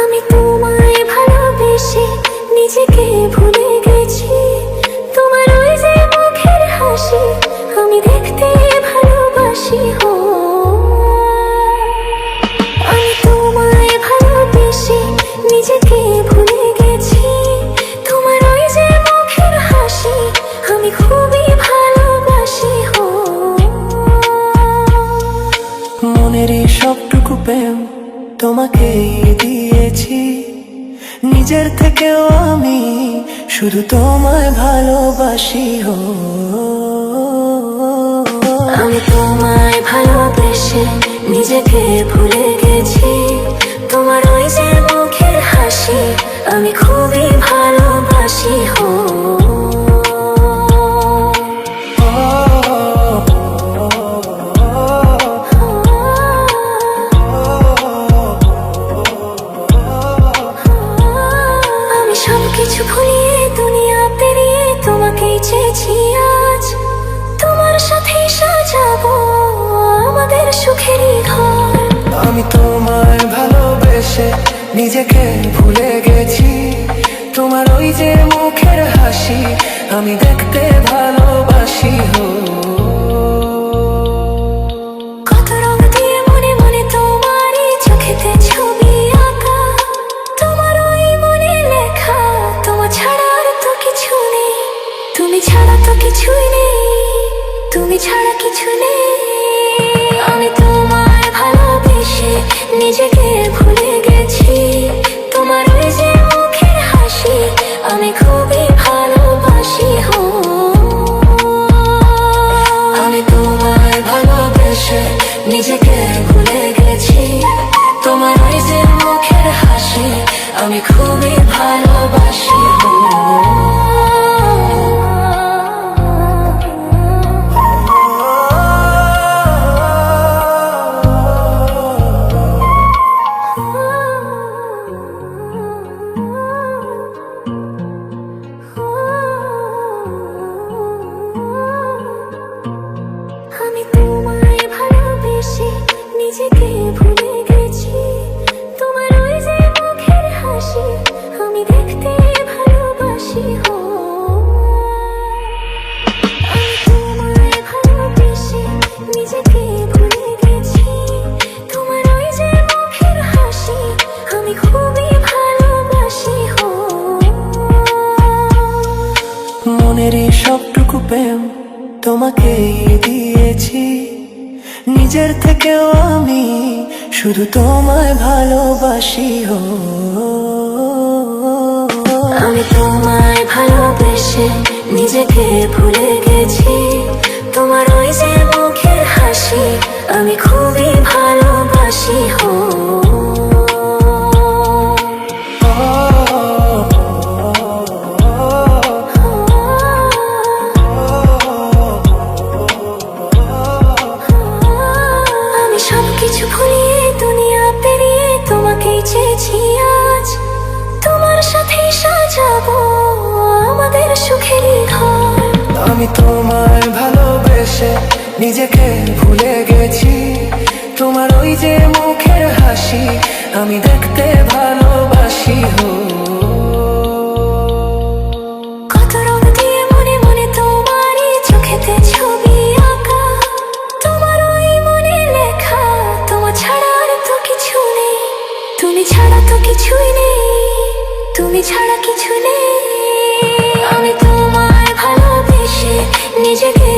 আমি তোমায় ভালোবেসে নিজেকে ভুলে গেছি। তোমার ওই যে মুখের হাসি আমি দেখতে এই সবটুকু প্রেম তোমাকে দিয়েছি। নিজের থেকেও আমি শুধু তোমায় ভালোবাসি হো আমি তোমায় ভালোবেসে নিজেকে ভুলে গেছি। তোমাকেই আজ। তোমার সাথে সাজাবো আমাদের সুখেরই ঘর। আমি তোমায় ভালোবেসে নিজেকে ভুলে গেছি। তোমার ওই যে মুখের হাসি, আমি দেখতে ভালোবাসি, হো। ছাড়া কিছু নেই। আমি তোমায় ভালোবেসে নিজেকে ভুলে গেছি। তোমার ওই যে মুখের হাসি, আমি খুবই ভালোবাসি, হো। আমি তোমায় ভালোবেসে নিজেকে মনের এই সবটুকু প্রেম তোমাকে দিয়েছি। নিজের থেকেও আমি শুধু তোমায় ভালোবাসি, হো। আমি তোমায় ভালোবেসে নিজেকে ভুলে গেছি। তোমার ওই যে মুখের হাসি, আমি খুবই ভালোবাসি, হো। আমি তোমায় ভালোবেসে নিজেকে ভুলে গেছি। তোমার ওই যে মুখের হাসি, আমি দেখতে ভালোবাসি, হো। তুমি ছাড়া তো কিছুই নেই, তুমি ছাড়া কিছু নেই। নিজেকে